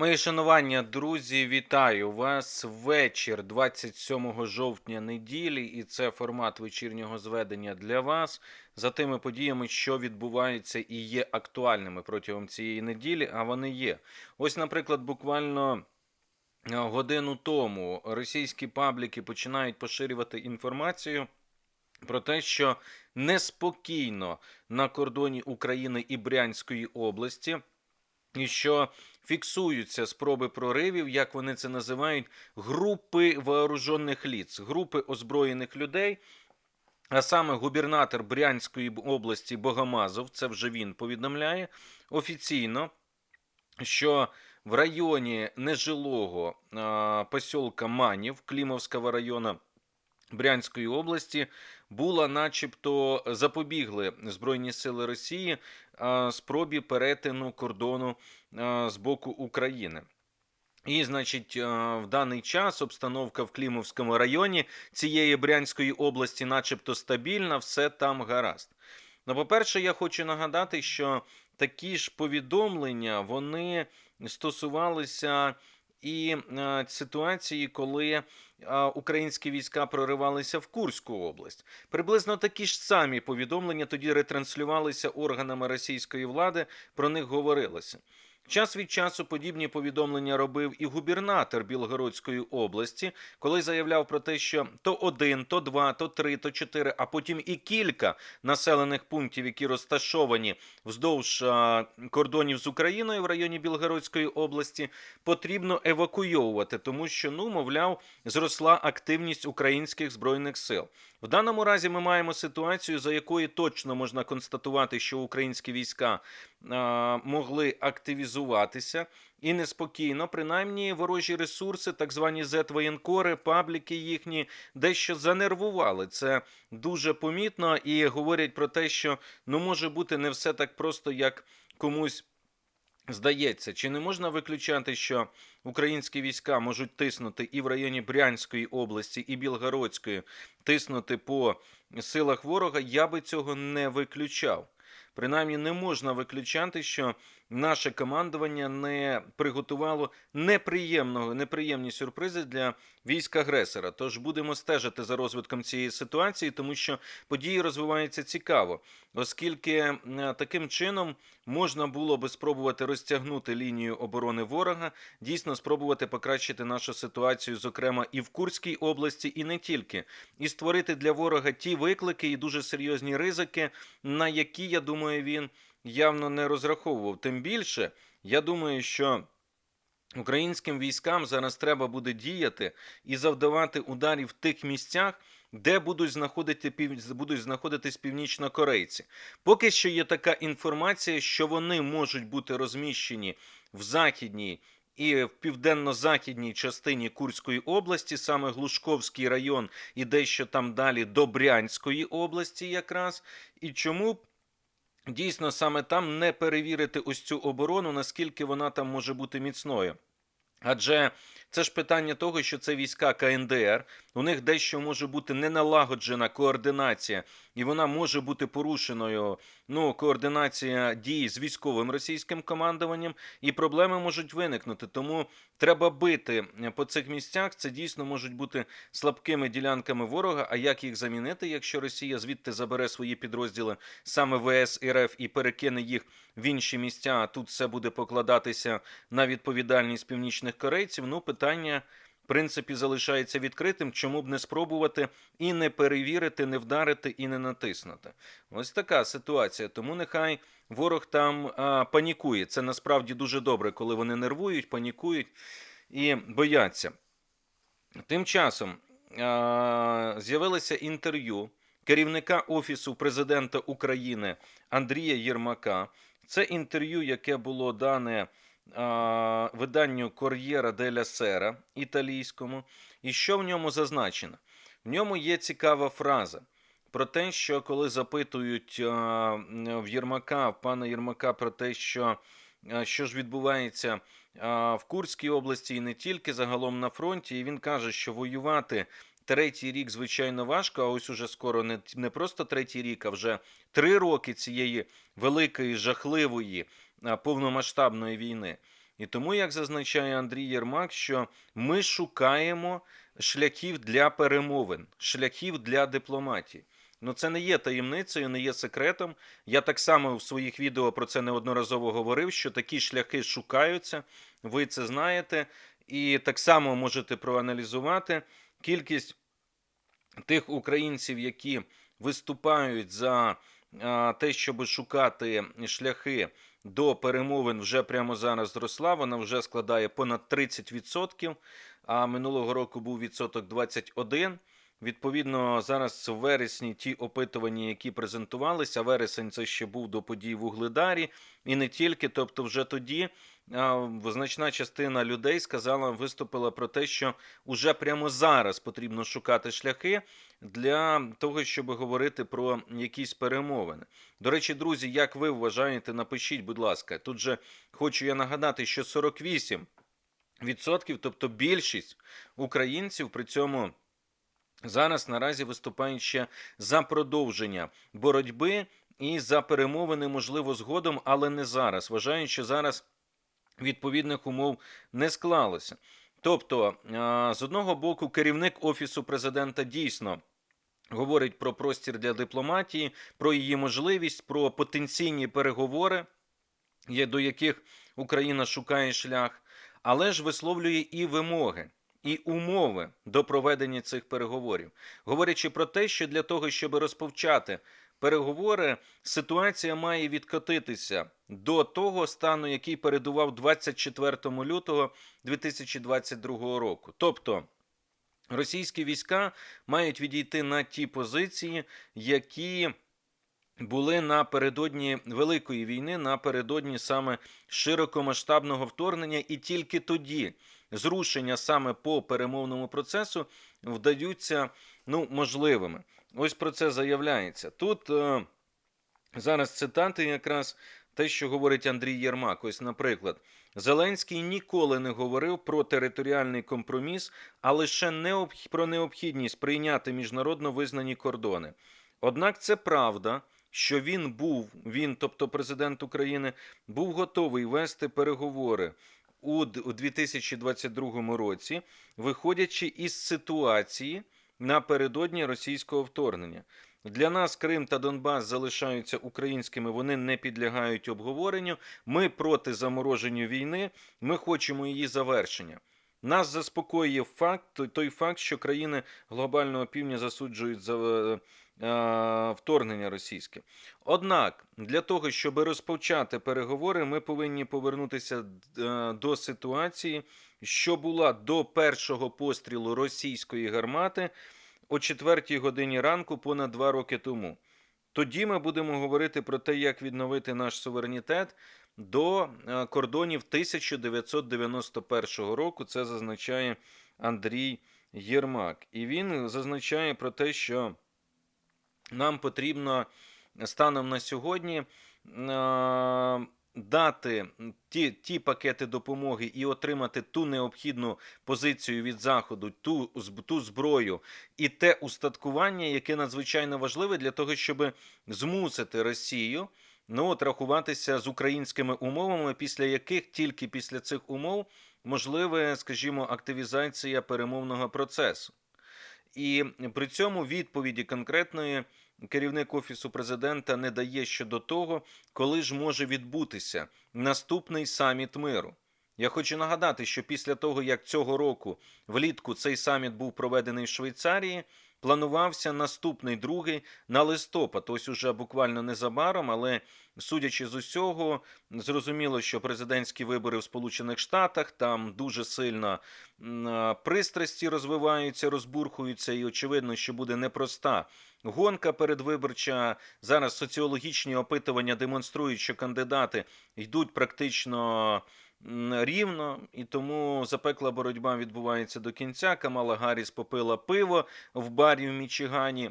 Мої шанування, друзі, вітаю вас. Вечір 27 жовтня неділі, і це формат вечірнього зведення для вас за тими подіями, що відбуваються і є актуальними протягом цієї неділі. А вони є. Ось, наприклад, буквально. е, Годину тому російські пабліки починають поширювати інформацію про те, що неспокійно на кордоні України і Брянської області, і що фіксуються спроби проривів, як вони це називають, групи вооружених ліц, групи озброєних людей. А саме губернатор Брянської області Богомазов, це вже він повідомляє офіційно, що в районі нежилого а, посілка Манів Клімовського району Брянської області була, начебто, запобігли Збройні сили Росії спробі перетину кордону з боку України. І, значить, в даний час обстановка в Клімовському районі цієї Брянської області, начебто, стабільна, все там гаразд. Ну, по-перше, я хочу нагадати, що такі ж повідомлення вони стосувалися і е, ситуації, коли е, українські війська проривалися в Курську область. Приблизно такі ж самі повідомлення тоді ретранслювалися органами російської влади, про них говорилося. Час від часу подібні повідомлення робив і губернатор Білгородської області, коли заявляв про те, що то один, то два, то три, то чотири, а потім і кілька населених пунктів, які розташовані вздовж кордонів з Україною в районі Білгородської області, потрібно евакуйовувати, тому що, ну, мовляв, зросла активність українських збройних сил. В даному разі ми маємо ситуацію, за якою точно можна констатувати, що українські війська а, могли активізуватися і неспокійно, принаймні ворожі ресурси, так звані зет-воєнкори, пабліки їхні дещо занервували. Це дуже помітно і говорять про те, що ну може бути не все так просто, як комусь. Здається, чи не можна виключати, що українські війська можуть тиснути і в районі Брянської області, і Білгородської, тиснути по силах ворога? Я би цього не виключав. Принаймні, не можна виключати, що наше командування не приготувало неприємного, неприємні сюрпризи для військ агресора. Тож будемо стежити за розвитком цієї ситуації, тому що події розвиваються цікаво, оскільки е, таким чином можна було би спробувати розтягнути лінію оборони ворога, дійсно спробувати покращити нашу ситуацію, зокрема і в Курській області, і не тільки, і створити для ворога ті виклики і дуже серйозні ризики, на які я думаю, він явно не розраховував. Тим більше, я думаю, що. Українським військам зараз треба буде діяти і завдавати ударів в тих місцях, де будуть знаходити будуть знаходитись північнокорейці. Поки що є така інформація, що вони можуть бути розміщені в західній і в південно-західній частині Курської області, саме Глушковський район, і дещо там далі до Брянської області, якраз. І чому б дійсно саме там не перевірити ось цю оборону, наскільки вона там може бути міцною. Адже це ж питання того, що це війська КНДР, у них дещо може бути неналагоджена координація, і вона може бути порушеною. Ну, координація дій з військовим російським командуванням, і проблеми можуть виникнути. Тому треба бити по цих місцях. Це дійсно можуть бути слабкими ділянками ворога. А як їх замінити, якщо Росія звідти забере свої підрозділи саме ВС РФ і перекине їх в інші місця? А тут все буде покладатися на відповідальність північних корейців. Ну, питання. В принципі, залишається відкритим, чому б не спробувати і не перевірити, не вдарити і не натиснути. Ось така ситуація. Тому нехай ворог там а, панікує. Це насправді дуже добре, коли вони нервують, панікують і бояться. Тим часом а, з'явилося інтерв'ю керівника Офісу президента України Андрія Єрмака. Це інтерв'ю, яке було дане виданню Кор'єра деля Сера італійському. І що в ньому зазначено? В ньому є цікава фраза про те, що коли запитують в Єрмака, в пана Єрмака про те, що, що ж відбувається в Курській області і не тільки загалом на фронті, і він каже, що воювати. Третій рік, звичайно, важко, а ось уже скоро не, не просто третій рік, а вже три роки цієї великої, жахливої, повномасштабної війни. І тому, як зазначає Андрій Єрмак, що ми шукаємо шляхів для перемовин, шляхів для дипломатії. Ну, це не є таємницею, не є секретом. Я так само в своїх відео про це неодноразово говорив, що такі шляхи шукаються. Ви це знаєте, і так само можете проаналізувати кількість тих українців, які виступають за те, щоб шукати шляхи до перемовин, вже прямо зараз зросла. Вона вже складає понад 30%, а минулого року був відсоток 21%. Відповідно, зараз в вересні ті опитування, які презентувалися, вересень це ще був до подій в Угледарі, і не тільки. Тобто, вже тоді значна частина людей сказала, виступила про те, що уже прямо зараз потрібно шукати шляхи для того, щоб говорити про якісь перемовини. До речі, друзі, як ви вважаєте, напишіть, будь ласка. Тут же хочу я нагадати, що 48%, тобто більшість українців при цьому. Зараз наразі виступають ще за продовження боротьби і за перемовини, можливо, згодом, але не зараз. Вважають, що зараз відповідних умов не склалося. Тобто, з одного боку, керівник офісу президента дійсно говорить про простір для дипломатії, про її можливість, про потенційні переговори, до яких Україна шукає шлях, але ж висловлює і вимоги і умови до проведення цих переговорів, говорячи про те, що для того, щоб розпочати переговори, ситуація має відкотитися до того стану, який передував 24 лютого 2022 року. Тобто російські війська мають відійти на ті позиції, які були напередодні Великої війни, напередодні саме широкомасштабного вторгнення, і тільки тоді зрушення саме по перемовному процесу вдаються ну, можливими. Ось про це заявляється. Тут е, зараз цитати якраз те, що говорить Андрій Єрмак. Ось, наприклад, Зеленський ніколи не говорив про територіальний компроміс, а лише необх... про необхідність прийняти міжнародно визнані кордони. Однак це правда. Що він був, він, тобто президент України, був готовий вести переговори у 2022 році, виходячи із ситуації напередодні російського вторгнення. Для нас Крим та Донбас залишаються українськими, вони не підлягають обговоренню. Ми проти замороження війни, ми хочемо її завершення. Нас заспокоює факт, той факт, що країни глобального півдня засуджують за е, вторгнення російське. Однак для того, щоб розпочати переговори, ми повинні повернутися е, до ситуації, що була до першого пострілу російської гармати о 4 годині ранку, понад два роки тому. Тоді ми будемо говорити про те, як відновити наш суверенітет до е, кордонів 1991 року. Це зазначає Андрій Єрмак. І він зазначає про те, що нам потрібно станом на сьогодні дати ті ті пакети допомоги і отримати ту необхідну позицію від заходу, ту, ту зброю і те устаткування, яке надзвичайно важливе для того, щоб змусити Росію. Ну, от рахуватися з українськими умовами, після яких тільки після цих умов можливе, скажімо, активізація перемовного процесу. І при цьому відповіді конкретної керівник офісу президента не дає щодо того, коли ж може відбутися наступний саміт миру. Я хочу нагадати, що після того, як цього року влітку цей саміт був проведений в Швейцарії, планувався наступний другий на листопад. Ось уже буквально незабаром, але судячи з усього, зрозуміло, що президентські вибори в Сполучених Штатах там дуже сильно пристрасті розвиваються, розбурхуються, і очевидно, що буде непроста гонка передвиборча. Зараз соціологічні опитування демонструють, що кандидати йдуть практично рівно, і тому запекла боротьба відбувається до кінця. Камала Гарріс попила пиво в барі в Мічигані.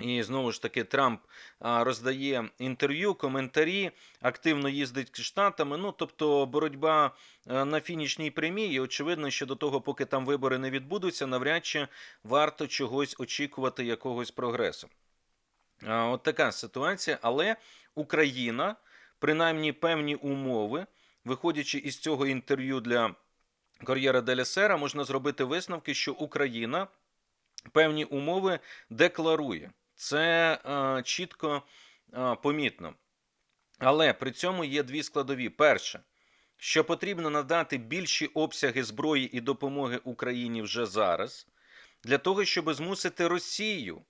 І знову ж таки Трамп роздає інтерв'ю, коментарі, активно їздить штатами. Ну тобто боротьба на фінішній прямій. І очевидно, що до того, поки там вибори не відбудуться, навряд чи варто чогось очікувати, якогось прогресу. От така ситуація. Але Україна, принаймні певні умови виходячи із цього інтерв'ю для Кор'єра Деля Сера, можна зробити висновки, що Україна певні умови декларує. Це е, чітко е, помітно. Але при цьому є дві складові. Перше, що потрібно надати більші обсяги зброї і допомоги Україні вже зараз, для того, щоб змусити Росію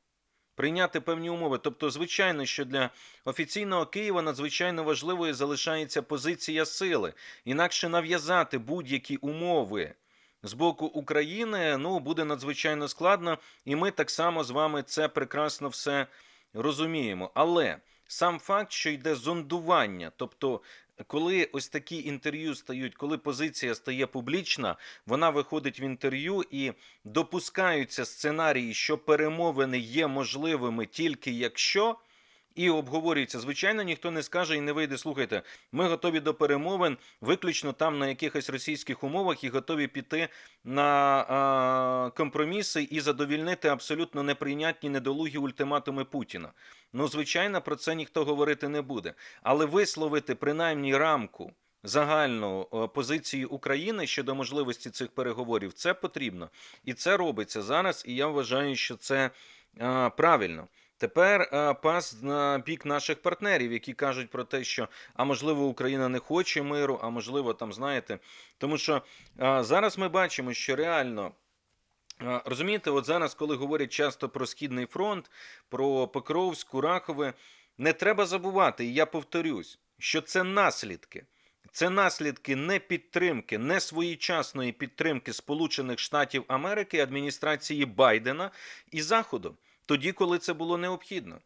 прийняти певні умови. Тобто, звичайно, що для офіційного Києва надзвичайно важливою залишається позиція сили. Інакше нав'язати будь-які умови з боку України ну, буде надзвичайно складно, і ми так само з вами це прекрасно все розуміємо. Але сам факт, що йде зондування, тобто. Коли ось такі інтерв'ю стають, коли позиція стає публічна, вона виходить в інтерв'ю і допускаються сценарії, що перемовини є можливими тільки якщо. І обговорюється. Звичайно, ніхто не скаже і не вийде. Слухайте, ми готові до перемовин виключно там на якихось російських умовах і готові піти на а, компроміси і задовільнити абсолютно неприйнятні недолугі ультиматуми Путіна. Ну, звичайно, про це ніхто говорити не буде. Але висловити принаймні рамку загальну позицію України щодо можливості цих переговорів це потрібно. І це робиться зараз. І я вважаю, що це а, правильно. Тепер е, пас на бік наших партнерів, які кажуть про те, що а можливо Україна не хоче миру, а можливо, там знаєте, тому що е, зараз ми бачимо, що реально. е, Розумієте, от зараз, коли говорять часто про Східний фронт, про Покровськ, Курахове, не треба забувати, і я повторюсь, що це наслідки. Це наслідки не підтримки, не своєчасної підтримки Сполучених Штатів Америки, адміністрації Байдена і Заходу тоді, коли це було необхідно.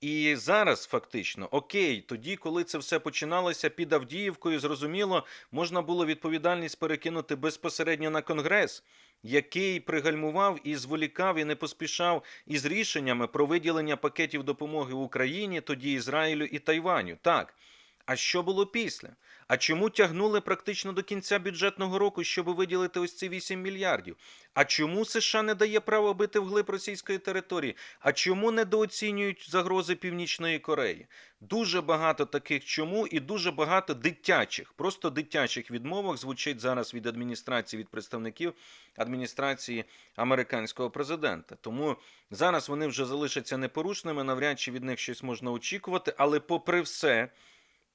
І зараз фактично, окей, тоді, коли це все починалося під Авдіївкою, зрозуміло, можна було відповідальність перекинути безпосередньо на Конгрес, який пригальмував і зволікав і не поспішав із рішеннями про виділення пакетів допомоги Україні, тоді Ізраїлю і Тайваню. Так. А що було після? А чому тягнули практично до кінця бюджетного року, щоб виділити ось ці 8 мільярдів? А чому США не дає право бити вглиб російської території? А чому недооцінюють загрози Північної Кореї? Дуже багато таких чому і дуже багато дитячих, просто дитячих відмовок звучить зараз від адміністрації, від представників адміністрації американського президента. Тому зараз вони вже залишаться непорушними. Навряд чи від них щось можна очікувати, але попри все.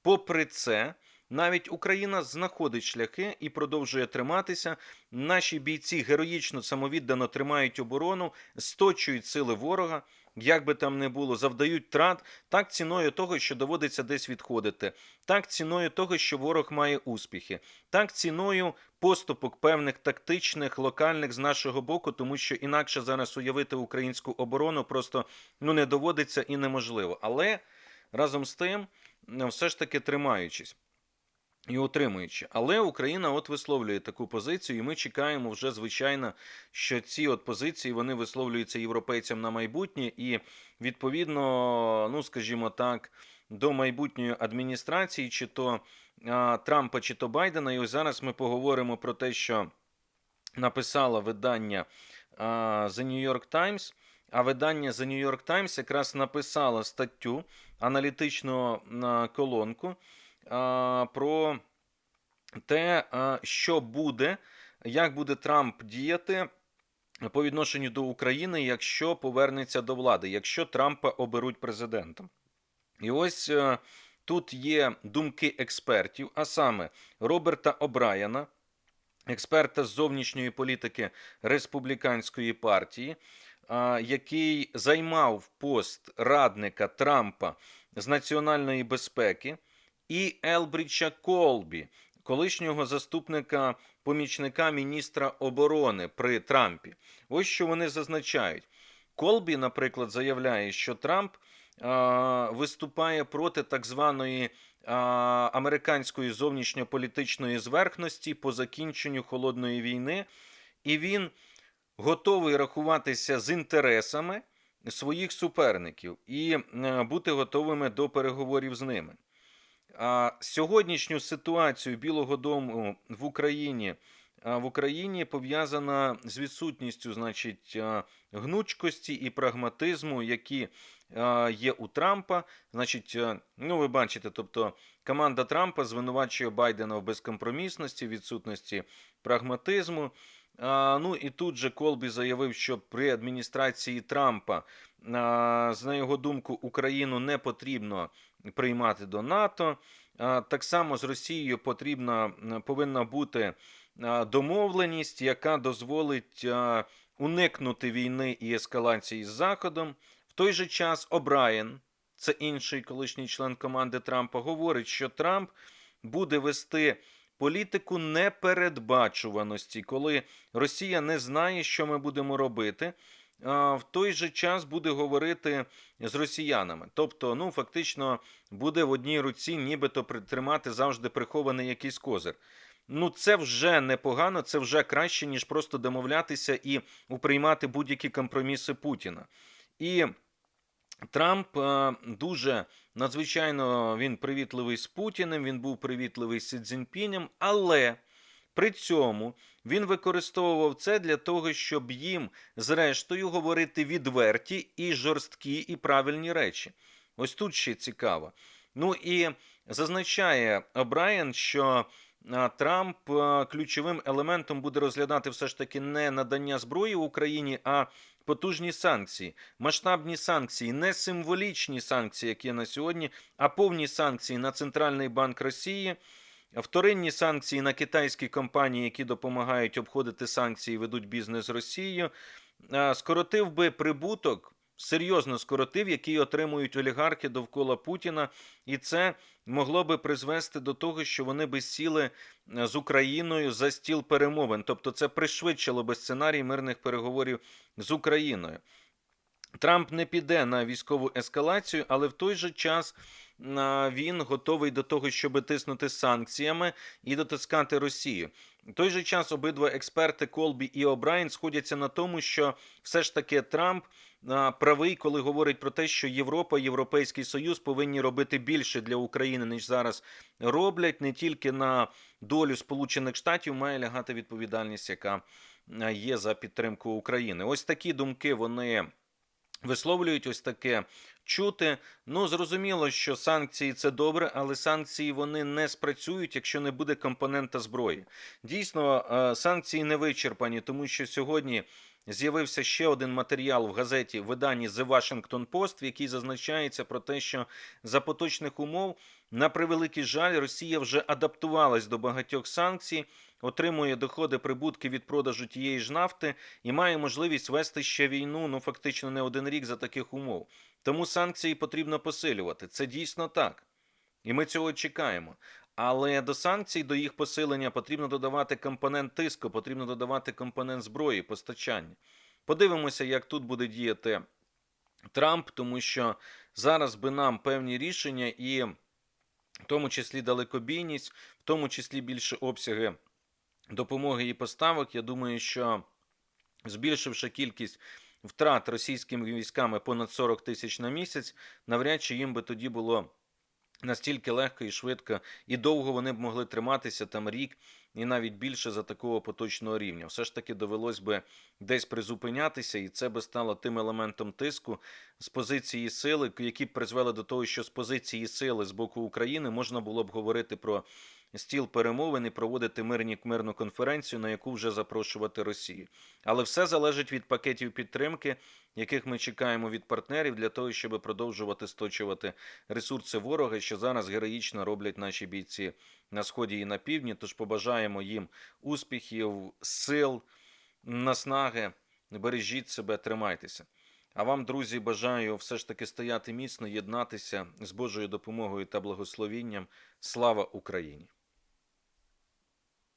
Попри це, навіть Україна знаходить шляхи і продовжує триматися. Наші бійці героїчно самовіддано тримають оборону, сточують сили ворога. Як би там не було, завдають трат так ціною того, що доводиться десь відходити, так ціною того, що ворог має успіхи, так ціною поступок певних тактичних, локальних з нашого боку, тому що інакше зараз уявити українську оборону просто ну не доводиться і неможливо. Але разом з тим все ж таки тримаючись і утримуючи. Але Україна от висловлює таку позицію, і ми чекаємо вже, звичайно, що ці от позиції вони висловлюються європейцям на майбутнє, і відповідно, ну скажімо так, до майбутньої адміністрації, чи то а, Трампа, чи то Байдена. І ось зараз ми поговоримо про те, що написало видання а, The New York Times. А видання The New York Times якраз написало статтю аналітичну колонку про те, що буде, як буде Трамп діяти по відношенню до України, якщо повернеться до влади, якщо Трампа оберуть президентом. І ось е, тут є думки експертів, а саме Роберта О'Брайена, експерта з зовнішньої політики республіканської партії, який займав пост радника Трампа з національної безпеки, і Елбріча Колбі, колишнього заступника помічника міністра оборони при Трампі. Ось що вони зазначають. Колбі, наприклад, заявляє, що Трамп а, виступає проти так званої американської зовнішньополітичної зверхності по закінченню холодної війни, і він готовий рахуватися з інтересами своїх суперників і е, бути готовими до переговорів з ними. А сьогоднішню ситуацію Білого Дому в Україні в Україні пов'язана з відсутністю, значить, гнучкості і прагматизму, які е, є у Трампа. Значить, е, ну ви бачите, тобто команда Трампа звинувачує Байдена в безкомпромісності, відсутності прагматизму. Ну і тут же Колбі заявив, що при адміністрації Трампа, на його думку, Україну не потрібно приймати до НАТО. А, так само з Росією потрібна повинна бути домовленість, яка дозволить уникнути війни і ескалації з Заходом. В той же час О'Брайен, це інший колишній член команди Трампа, говорить, що Трамп буде вести політику непередбачуваності, коли Росія не знає, що ми будемо робити. В той же час буде говорити з росіянами. Тобто, ну фактично буде в одній руці, нібито тримати завжди прихований якийсь козир. Ну, це вже непогано, це вже краще, ніж просто домовлятися і уприймати будь-які компроміси Путіна. І Трамп дуже надзвичайно він привітливий з Путіним, він був привітливий з Цзіньпінем, але при цьому він використовував це для того, щоб їм, зрештою, говорити відверті і жорсткі, і правильні речі. Ось тут ще цікаво. Ну і зазначає Брайан, що Трамп ключовим елементом буде розглядати все ж таки не надання зброї Україні, а потужні санкції, масштабні санкції, не символічні санкції, які є на сьогодні, а повні санкції на Центральний банк Росії. Вторинні санкції на китайські компанії, які допомагають обходити санкції, ведуть бізнес з Росією, скоротив би прибуток серйозно скоротив, який отримують олігархи довкола Путіна, і це могло би призвести до того, що вони би сіли е, з Україною за стіл перемовин. Тобто, це пришвидшило би сценарій мирних переговорів з Україною. Трамп не піде на військову ескалацію, але в той же час він готовий до того, щоб тиснути санкціями і дотискати Росію. В той же час обидва експерти Колбі і Обрайен сходяться на тому, що все ж таки Трамп правий, коли говорить про те, що Європа, Європейський Союз повинні робити більше для України, ніж зараз роблять. Не тільки на долю Сполучених Штатів має лягати відповідальність, яка є за підтримку України. Ось такі думки вони. Висловлюють ось таке чути. Ну, зрозуміло, що санкції це добре, але санкції вони не спрацюють, якщо не буде компонента зброї. Дійсно, санкції не вичерпані, тому що сьогодні з'явився ще один матеріал в газеті виданні The Washington Post, в якій зазначається про те, що за поточних умов, на превеликий жаль, Росія вже адаптувалась до багатьох санкцій, отримує доходи прибутки від продажу тієї ж нафти і має можливість вести ще війну, ну фактично не один рік за таких умов. Тому санкції потрібно посилювати. Це дійсно так. І ми цього чекаємо. Але до санкцій, до їх посилення потрібно додавати компонент тиску, потрібно додавати компонент зброї, постачання. Подивимося, як тут буде діяти Трамп, тому що зараз би нам певні рішення, і в тому числі далекобійність, в тому числі більше обсяги допомоги і поставок. Я думаю, що збільшивши кількість втрат російськими військами понад 40 тисяч на місяць, навряд чи їм би тоді було настільки легко і швидко і довго вони б могли триматися там рік і навіть більше за такого поточного рівня. Все ж таки довелось би десь призупинятися, і це би стало тим елементом тиску з позиції сили, які б призвели до того, що з позиції сили з боку України можна було б говорити про стіл перемовин і проводити мирні мирну конференцію, на яку вже запрошувати Росію. Але все залежить від пакетів підтримки, яких ми чекаємо від партнерів для того, щоб продовжувати сточувати ресурси ворога, що зараз героїчно роблять наші бійці на сході і на півдні. Тож побажаємо їм успіхів, сил, наснаги. Бережіть себе, тримайтеся. А вам, друзі, бажаю все ж таки стояти міцно, єднатися з Божою допомогою та благословінням. Слава Україні!